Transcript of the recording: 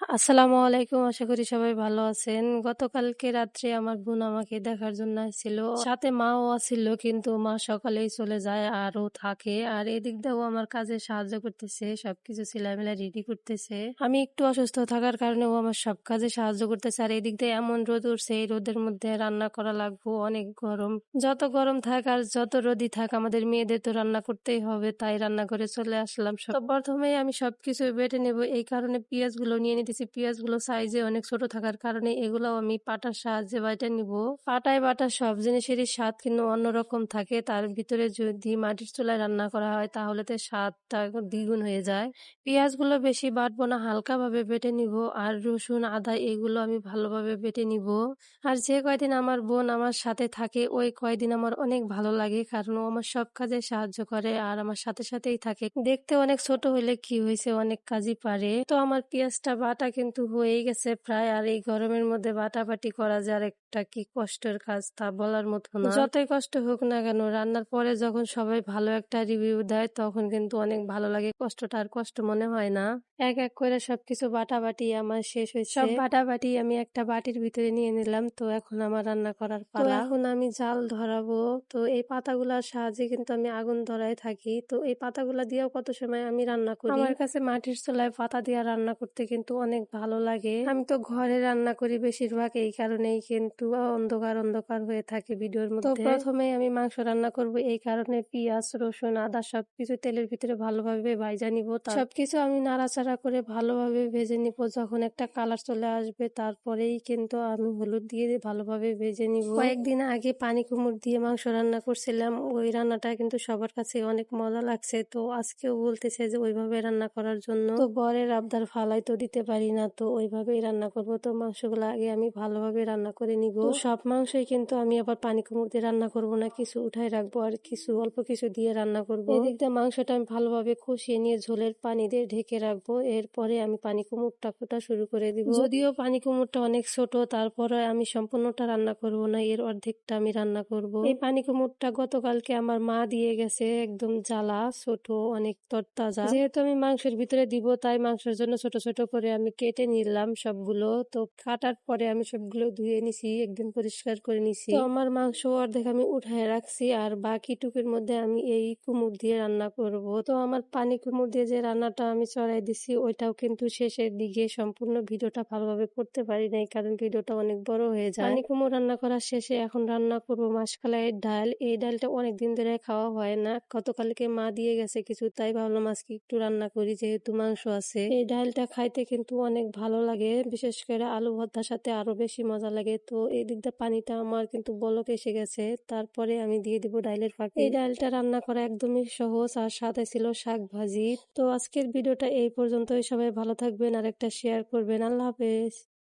আসসালামু আলাইকুম। আশা করি সবাই ভালো আছেন। গতকালকে রাত্রে আমার বোন আমাকে দেখার জন্য আসছিল। সাথে মাও আছিল, কিন্তু মা সকালেই চলে যায় আর ও থাকে। আর এদিক দিয়েও আমার কাজে সাহায্য করতেছে, সবকিছু সিলামিলা রেডি করতেছে। আমি একটু অসুস্থ থাকার কারণে ও আমার সব কাজে সাহায্য করতেছে। আর এদিক দিয়ে এমন রোদ উঠছে, এই রোদের মধ্যে রান্না করা লাগবো, অনেক গরম। যত গরম থাক আর যত রোদই থাক, আমাদের মেয়েদের তো রান্না করতেই হবে, তাই রান্না করে চলে আসলাম। প্রথমে আমি সবকিছু বেটে নেব, এই কারণে পেঁয়াজগুলো নিয়ে নিতেছি পেঁয়াজগুলো সাইজে অনেক ছোট থাকার কারণে এগুলো আমি পাটার সাহায্যে বাইটে নিব। পাটায় বাটা সব জিনিসেরই স্বাদ কিন্তু অন্যরকম থাকে। তার ভিতরে যদি মাটির চুলায় রান্না করা হয় তাহলে তো স্বাদটা দ্বিগুণ হয়ে যায়। পেঁয়াজগুলো বেশি বাটবো না, হালকাভাবে বেটে নিব আর রসুন, আদা এগুলো আমি ভালোভাবে বেটে নিব। আর যে কয়দিন আমার বোন আমার সাথে থাকে ওই কয়দিন আমার অনেক ভালো লাগে কারণ ও আমার সব কাজে সাহায্য করে আর আমার সাথে সাথেই থাকে। দেখতে অনেক ছোট হলে কি হয়েছে অনেক কাজই পারে। তো আমার পেঁয়াজটা বাটা কিন্তু হয়েই গেছে প্রায়। আর এই গরমের মধ্যে বাটাবাটি করা যার আর একটা কি কষ্টের কাজ তা বলার মতো না। যতই কষ্ট হোক না কেন রান্নার পরে যখন সবাই ভালো একটা রিভিউ দেয় তখন কিন্তু অনেক ভালো লাগে। কষ্টটা আর কষ্ট মনে হয় না। এক এক করে সবকিছু বাটাবাটি আমার শেষ হয়েছে। সব বাটাবাটি আমি একটা বাটির ভিতরে নিয়ে নিলাম তো এখন আমার রান্না করার পালা। এখন আমি জাল ধরাবো। তো এই পাতাগুলার সাহায্যে কিন্তু আমি আগুন ধরায় থাকি। তো এই পাতাগুলা দিয়েও কত সময় আমি রান্না করি? আমার কাছে মাটির চুলায় পাতা দিয়ে রান্না করতে কিন্তু অনেক ভালো লাগে। আমি তো ঘরে রান্না করি বেশিরভাগ এই কারণেই কিন্তু অন্ধকার অন্ধকার হয়ে থাকে ভিডিওর মধ্যে। তো প্রথমে আমি মাংস রান্না করব এই কারণে পেঁয়াজ রসুন আদা সবকিছু তেলের ভিতরে ভালোভাবে ভাইজা নিব। সবকিছু আমি নাড়াচাড়া করে ভালোভাবে ভেজে নিব। যখন একটা কালার চলে আসবে তারপরেই কিন্তু আমি হলুদ দিয়ে ভালোভাবে ভেজে নিব। কয়েকদিন আগে পানি কুমড় দিয়ে মাংস রান্না করছিলাম। ওই রান্নাটা কিন্তু সবার কাছে অনেক মজা লাগছে। তো আজকেও বলতেছে যে ওইভাবে রান্না করার জন্য। তো বরের আবদার ফালাই তো দিতে পারি না। তো ওইভাবেই রান্না করব। তো মাংসগুলো আগে আমি ভালোভাবে রান্না করে নিব। সব মাংসই কিন্তু আমি আবার পানি কুমড় দিয়ে রান্না করব না কিছু উঠাই রাখব আর কিছু অল্প কিছু দিয়ে রান্না করব। এদিক দিয়ে মাংসটা আমি ভালোভাবে কষিয়ে নিয়ে ঝোলের পানি দিয়ে ঢেকে রাখব। এরপরে আমি পানি কুমড়টা ফোটা শুরু করে দিব। যদিও পানি কুমড়টা অনেক ছোট তারপরে আমি সম্পূর্ণটা রান্না করব না এর অর্ধেকটা আমি রান্না করব। এই পানি কুমড়টা গতকালকে আমার মা দিয়ে গেছে একদম জ্বালা ছোট অনেক তরতাজা। যেহেতু আমি মাংসের ভিতরে দিব তাই মাংসের জন্য ছোট ছোট করে আমি কেটে নিলাম সবগুলো। তো কাটার পরে আমি সবগুলো ধুয়ে নিছি। একদিন পরিষ্কার করে নিছি। তো আমার মাংস অর্ধেক আমি উঠায় রাখছি আর বাকি টুকের মধ্যে আমি এই কুমুর দিয়ে রান্না করব। তো আমার পানি কুমুর দিয়ে যে রান্নাটা আমি চড়াই দিছি ওইটাও কিন্তু শেষের দিকে সম্পূর্ণ ভিডিওটা ভালোভাবে করতে পারি নাই কারণ ভিডিওটা অনেক বড় হয়ে যায়। পানি কুমুর রান্না করার শেষে এখন রান্না করব মাসকালাইয়ের ডাল। এই ডালটা অনেক দিন ধরে খাওয়া হয় না। গতকালকে মা দিয়ে গেছে কিছু তাই ভাবলাম আজকে একটু রান্না করি যেহেতু মাংস আছে। এই ডালটা খাইতে কিন্তু অনেক ভালো লাগে বিশেষ করে আলু ভর্তার সাথে আরও বেশি মজা লাগে। তো এই দিকটা পানিটা আমার কিন্তু বলক এসে গেছে। তারপরে আমি দিয়ে দিব ডাইলের ফাঁকে। এই ডালটা রান্না করা একদমই সহজ আর সাথে ছিল শাক ভাজি তো আজকের ভিডিওটা এই পর্যন্তই। সবাই ভালো থাকবেন আর একটা শেয়ার করবেন। আল্লাহ হাফেজ।